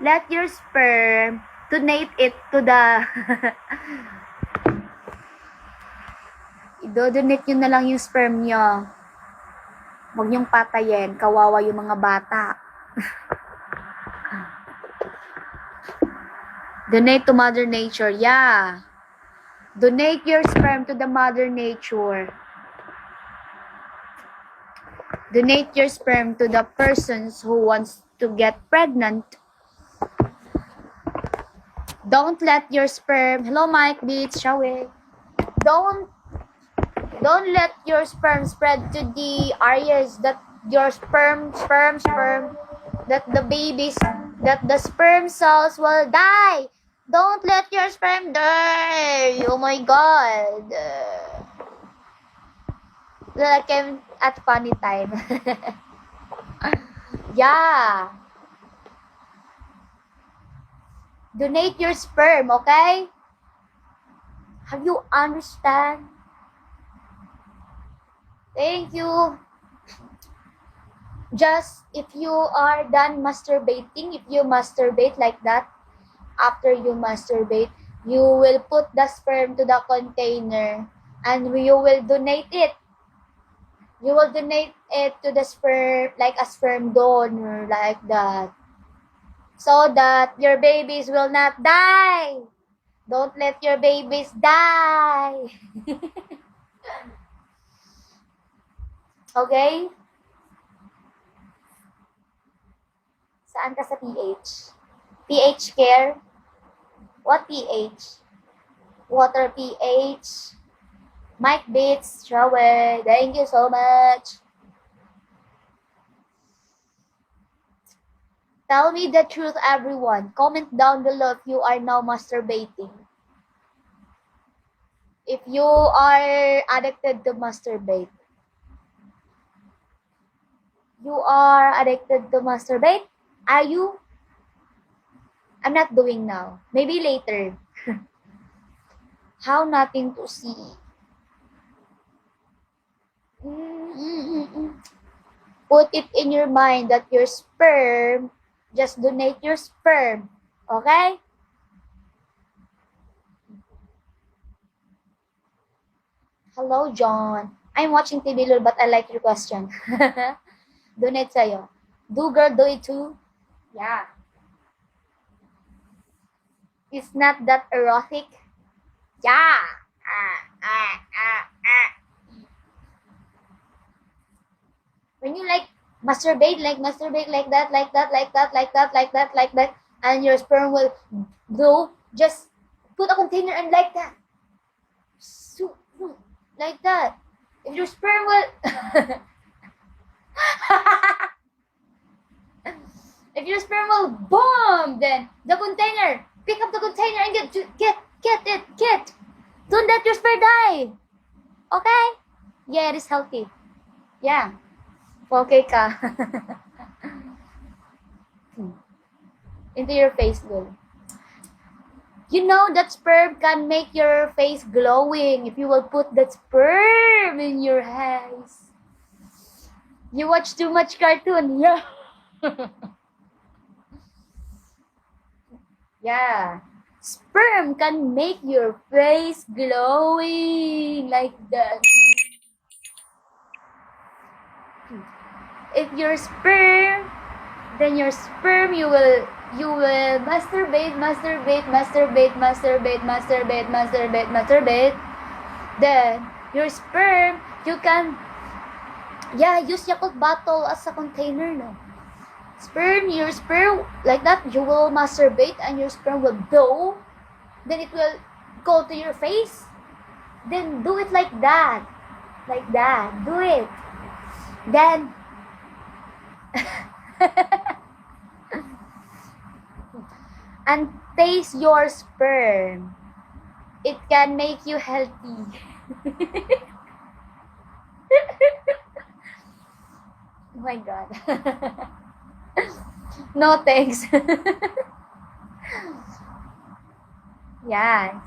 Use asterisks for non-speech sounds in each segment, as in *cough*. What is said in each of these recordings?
let your sperm donate it to the *laughs* Idodonate nyo na lang yung sperm nyo. Huwag nyong patayin. Kawawa yung mga bata. *laughs* Donate to Mother Nature. Yeah. Donate your sperm to the Mother Nature. Donate your sperm to the persons who wants to get pregnant. Don't let your sperm. Hello, Mike Beats. Shall we? Don't don't let your sperm spread to the areas that your sperm, sperm, sperm, that the babies, that the sperm cells will die. Don't let your sperm die. Oh my god. Like I'm at funny time. *laughs* yeah. Donate your sperm, okay? Have you understand? Thank you. Just if you are done masturbating, if you masturbate like that, after you masturbate, you will put the sperm to the container and you will donate it. You will donate it to the sperm, like a sperm donor, like that. So that your babies will not die. Don't let your babies die. *laughs* Okay? Saan ka sa PH? PH care? What PH? Water PH? Mike Beats, shower. Thank you so much. Tell me the truth, everyone. Comment down below if you are now masturbating. If you are addicted to masturbate. You are addicted to masturbate? Are you? I'm not doing now. Maybe later. *laughs* How nothing to see. Mm, mm, mm, Put it in your mind that your sperm, just donate your sperm. Okay? Hello, John. I'm watching TV Lul, but I like your question. *laughs* donate sa'yo. Do girl, do it too? Yeah. It's not that erotic? Yeah. Ah, ah, ah, ah. When you like masturbate, like masturbate like that, like that, like that, like that, like that, like that, and your sperm will go, just put a container and like that. So, like that. If your sperm will *laughs* if your sperm will boom, then the container, pick up the container and get get get it, get. Don't let your sperm die. Okay? Yeah, it is healthy. Yeah. Okay ka. Into your face, girl. You know that sperm can make your face glowing if you will put that sperm in your eyes. You watch too much cartoon, yeah. *laughs* yeah. Sperm can make your face glowing like that. If your sperm, then your sperm you will you will masturbate, masturbate, masturbate, masturbate, masturbate, masturbate, masturbate. Then your sperm you can yeah, use Yakult bottle as a container, no? Sperm, your sperm, like that, you will masturbate and your sperm will blow. Then it will go to your face. Then do it like that. Like that. Do it. Then, *laughs* and taste your sperm. It can make you healthy. *laughs* Oh my god. *laughs* no thanks. yeah.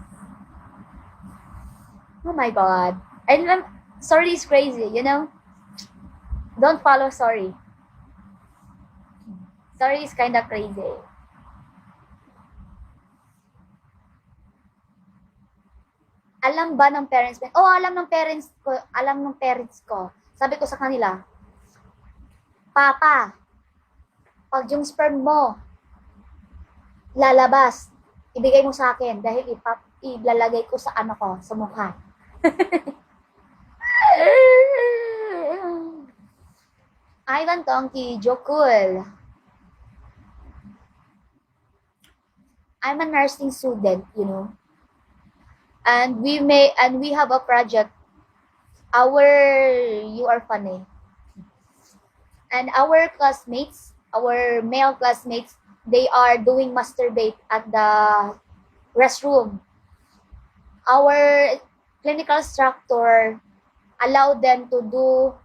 Oh my god. And I'm, sorry is crazy, you know? Don't follow sorry. story is kind of crazy. Alam ba ng parents? Oh, alam ng parents ko. Alam ng parents ko. Sabi ko sa kanila, Papa, pag yung sperm mo lalabas, ibigay mo sa akin dahil ipap ilalagay ko sa ano ko, sa mukha. *laughs* Ivan Tongki, Jokul. I'm a nursing student, you know. And we may and we have a project. Our you are funny. And our classmates, our male classmates, they are doing masturbate at the restroom. Our clinical instructor allowed them to do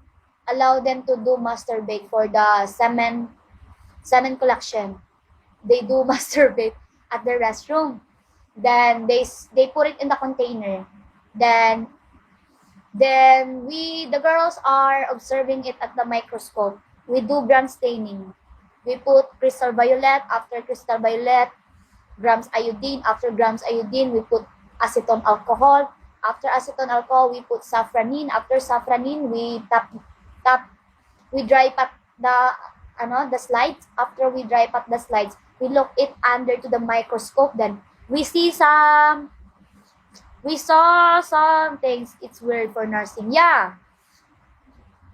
allow them to do masturbate for the semen semen collection. They do *laughs* masturbate at the restroom. Then they they put it in the container. Then then we the girls are observing it at the microscope. We do gram staining. We put crystal violet after crystal violet, grams iodine after grams iodine. We put acetone alcohol. After acetone alcohol, we put safranin. After safranin, we tap tap we dry pat the ano the slides after we dry pat the slides we look it under to the microscope then we see some we saw some things. It's weird for nursing. Yeah.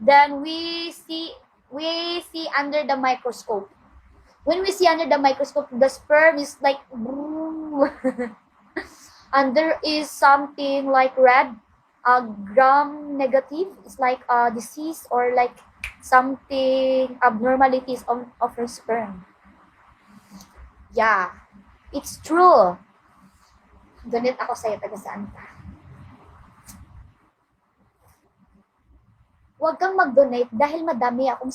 Then we see we see under the microscope. When we see under the microscope the sperm is like *laughs* and there is something like red uh, gram negative. It's like a disease or like something abnormalities of, of her sperm. Yeah. It's true. Donate ako sa'yo taga saan ka? Huwag kang mag-donate dahil madami akong